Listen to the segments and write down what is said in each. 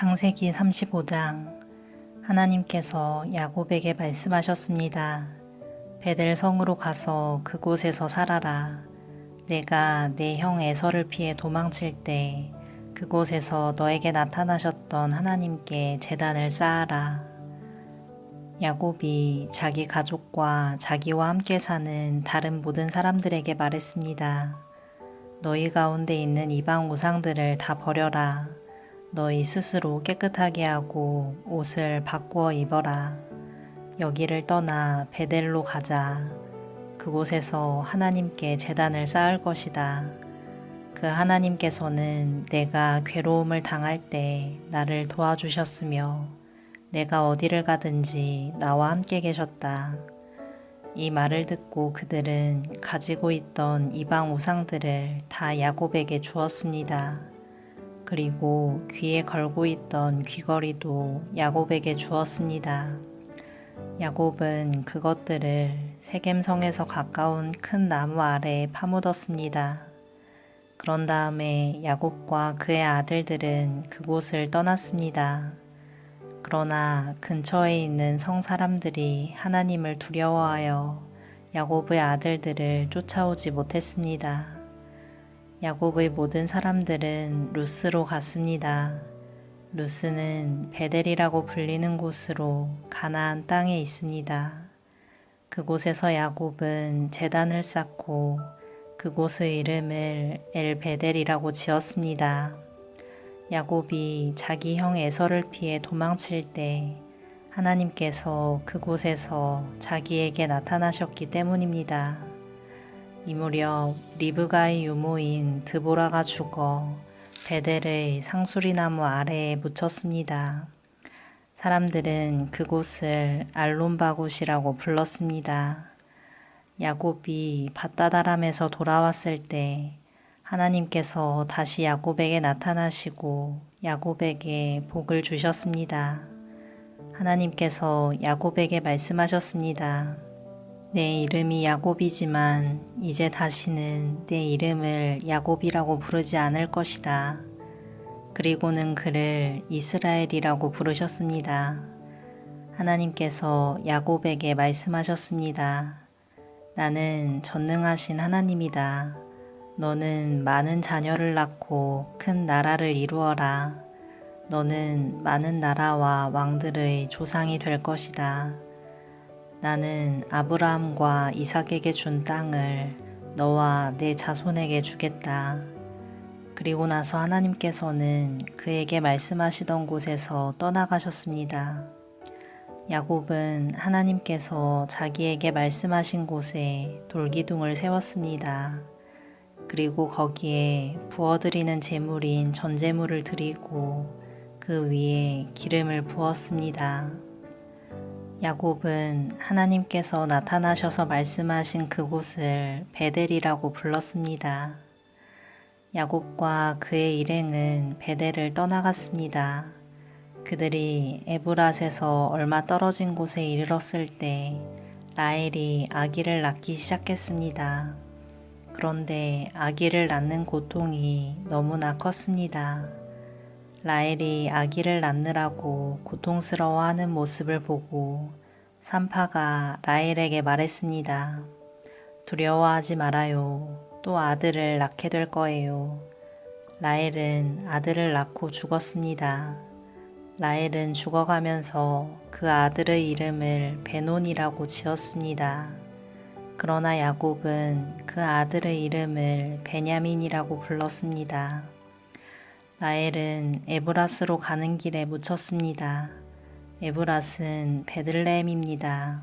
창세기 35장 하나님께서 야곱에게 말씀하셨습니다. 베델 성으로 가서 그곳에서 살아라. 내가 내 형 에서를 피해 도망칠 때 그곳에서 너에게 나타나셨던 하나님께 제단을 쌓아라. 야곱이 자기 가족과 자기와 함께 사는 다른 모든 사람들에게 말했습니다. 너희 가운데 있는 이방 우상들을 다 버려라. 너희 스스로 깨끗하게 하고 옷을 바꾸어 입어라. 여기를 떠나 베델로 가자. 그곳에서 하나님께 재단을 쌓을 것이다. 그 하나님께서는 내가 괴로움을 당할 때 나를 도와주셨으며 내가 어디를 가든지 나와 함께 계셨다. 이 말을 듣고 그들은 가지고 있던 이방 우상들을 다 야곱에게 주었습니다. 그리고 귀에 걸고 있던 귀걸이도 야곱에게 주었습니다. 야곱은 그것들을 세겜성에서 가까운 큰 나무 아래에 파묻었습니다. 그런 다음에 야곱과 그의 아들들은 그곳을 떠났습니다. 그러나 근처에 있는 성 사람들이 하나님을 두려워하여 야곱의 아들들을 쫓아오지 못했습니다. 야곱의 모든 사람들은 루스로 갔습니다. 루스는 베델이라고 불리는 곳으로 가나안 땅에 있습니다. 그곳에서 야곱은 재단을 쌓고 그곳의 이름을 엘베델이라고 지었습니다. 야곱이 자기 형 에서를 피해 도망칠 때 하나님께서 그곳에서 자기에게 나타나셨기 때문입니다. 이 무렵 리브가의 유모인 드보라가 죽어 베델의 상수리나무 아래에 묻혔습니다. 사람들은 그곳을 알론바굿이라고 불렀습니다. 야곱이 밧다다람에서 돌아왔을 때 하나님께서 다시 야곱에게 나타나시고 야곱에게 복을 주셨습니다. 하나님께서 야곱에게 말씀하셨습니다. 내 이름이 야곱이지만 이제 다시는 내 이름을 야곱이라고 부르지 않을 것이다. 그리고는 그를 이스라엘이라고 부르셨습니다. 하나님께서 야곱에게 말씀하셨습니다. 나는 전능하신 하나님이다. 너는 많은 자녀를 낳고 큰 나라를 이루어라. 너는 많은 나라와 왕들의 조상이 될 것이다. 나는 아브라함과 이삭에게 준 땅을 너와 내 자손에게 주겠다. 그리고 나서 하나님께서는 그에게 말씀하시던 곳에서 떠나가셨습니다. 야곱은 하나님께서 자기에게 말씀하신 곳에 돌기둥을 세웠습니다. 그리고 거기에 부어드리는 제물인 전제물을 드리고 그 위에 기름을 부었습니다. 야곱은 하나님께서 나타나셔서 말씀하신 그곳을 베델이라고 불렀습니다. 야곱과 그의 일행은 베델을 떠나갔습니다. 그들이 에브랏에서 얼마 떨어진 곳에 이르렀을 때 라헬이 아기를 낳기 시작했습니다. 그런데 아기를 낳는 고통이 너무나 컸습니다. 라헬이 아기를 낳느라고 고통스러워하는 모습을 보고 산파가 라헬에게 말했습니다. 두려워하지 말아요. 또 아들을 낳게 될 거예요. 라헬은 아들을 낳고 죽었습니다. 라헬은 죽어가면서 그 아들의 이름을 베논이라고 지었습니다. 그러나 야곱은 그 아들의 이름을 베냐민이라고 불렀습니다. 라헬은 에브라스로 가는 길에 묻혔습니다. 에브라스는 베들레헴입니다.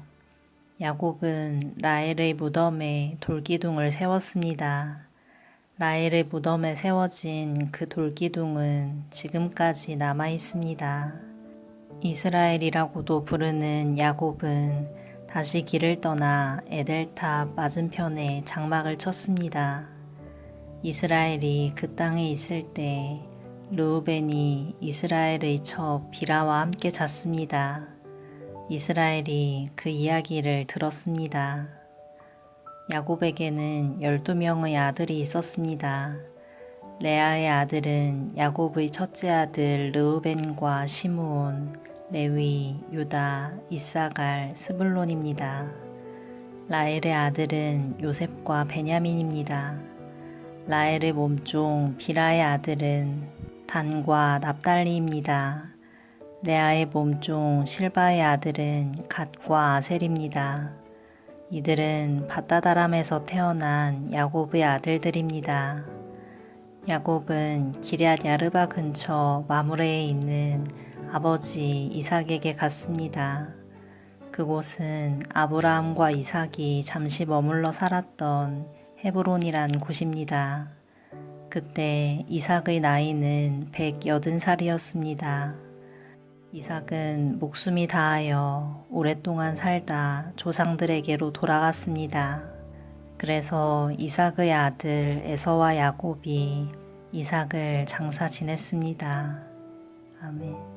야곱은 라헬의 무덤에 돌기둥을 세웠습니다. 라헬의 무덤에 세워진 그 돌기둥은 지금까지 남아 있습니다. 이스라엘이라고도 부르는 야곱은 다시 길을 떠나 에델탑 맞은편에 장막을 쳤습니다. 이스라엘이 그 땅에 있을 때 르우벤이 이스라엘의 첩 비라와 함께 잤습니다. 이스라엘이 그 이야기를 들었습니다. 야곱에게는 12명의 아들이 있었습니다. 레아의 아들은 야곱의 첫째 아들 르우벤과 시므온, 레위, 유다, 이사갈, 스불론입니다. 라헬의 아들은 요셉과 베냐민입니다. 라헬의 몸종 비라의 아들은 단과 납달리입니다. 레아의 몸종 실바의 아들은 갓과 아셀입니다. 이들은 바다다람에서 태어난 야곱의 아들들입니다. 야곱은 기럇 야르바 근처 마무레에 있는 아버지 이삭에게 갔습니다. 그곳은 아브라함과 이삭이 잠시 머물러 살았던 헤브론이란 곳입니다. 그때 이삭의 나이는 180살이었습니다. 이삭은 목숨이 다하여 오랫동안 살다 조상들에게로 돌아갔습니다. 그래서 이삭의 아들 에서와 야곱이 이삭을 장사 지냈습니다. 아멘.